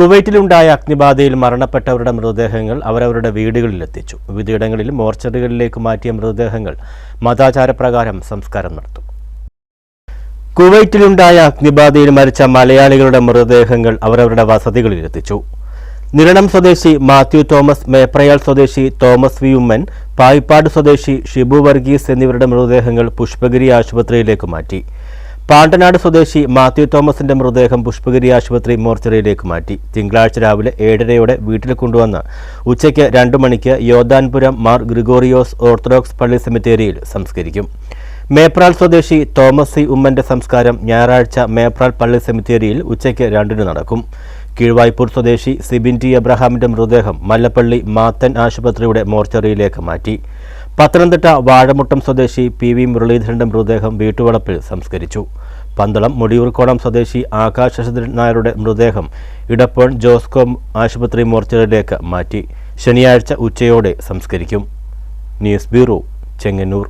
കുവൈറ്റിലുണ്ടായ അഗ്നിബാധയിൽ മരണപ്പെട്ടവരുടെ മൃതദേഹങ്ങൾ അവരവരുടെ വീടുകളിലെത്തിച്ചു. വിവിധയിടങ്ങളിൽ മോർച്ചറികളിലേക്ക് മാറ്റിയ മൃതദേഹങ്ങൾ മതാചാരപ്രകാരം സംസ്കാരം നടത്തും. കുവൈറ്റിലുണ്ടായ അഗ്നിബാധയിൽ മരിച്ച മലയാളികളുടെ മൃതദേഹങ്ങൾ അവരവരുടെ വസതികളിലെത്തിച്ചു. നിരണം സ്വദേശി മാത്യു തോമസ് മേപ്രയാൾ സ്വദേശി തോമസ് വി ഉമ്മൻ പായിപ്പാട് സ്വദേശി ഷിബു വർഗീസ് എന്നിവരുടെ മൃതദേഹങ്ങൾ പുഷ്പഗിരി ആശുപത്രിയിലേക്ക് മാറ്റി. പാണ്ടനാട് സ്വദേശി മാത്യു തോമസിന്റെ മൃതദേഹം പുഷ്പഗിരി ആശുപത്രി മോർച്ചറിയിലേക്ക് മാറ്റി. തിങ്കളാഴ്ച രാവിലെ ഏഴരയോടെ വീട്ടിൽ കൊണ്ടുവന്ന് ഉച്ചയ്ക്ക് രണ്ടു മണിക്ക് യോദാൻപുരം മാർ ഗ്രിഗോറിയോസ് ഓർത്തഡോക്സ് പള്ളി സെമിത്തേരിയിൽ സംസ്കരിക്കും. മേപ്രാൾ സ്വദേശി തോമസ് സി ഉമ്മന്റെ സംസ്കാരം ഞായറാഴ്ച മേപ്രാൾ പള്ളി സെമിത്തേരിയിൽ ഉച്ചയ്ക്ക് രണ്ടിന് നടക്കും. കീഴ്വായ്പൂർ സ്വദേശി സിബിൻ ടി. എബ്രഹാമിന്റെ മൃതദേഹം മല്ലപ്പള്ളി മാത്തൻ ആശുപത്രിയുടെ മോർച്ചറിയിലേക്ക് മാറ്റി. പത്തനംതിട്ട വാഴമുട്ടം സ്വദേശി പി വി മുരളീധരന്റെ മൃതദേഹം വീട്ടുവളപ്പിൽ സംസ്കരിച്ചു. പന്തളം മുടിയൂർക്കോണം സ്വദേശി ആകാശ് ശശിധരൻ നായരുടെ മൃതദേഹം ഇടപ്പൺ ജോസ്കോ ആശുപത്രി മോർച്ചറിയിലേക്ക് മാറ്റി. ശനിയാഴ്ച ഉച്ചയോടെ സംസ്കരിക്കും. News bureau Chengannur.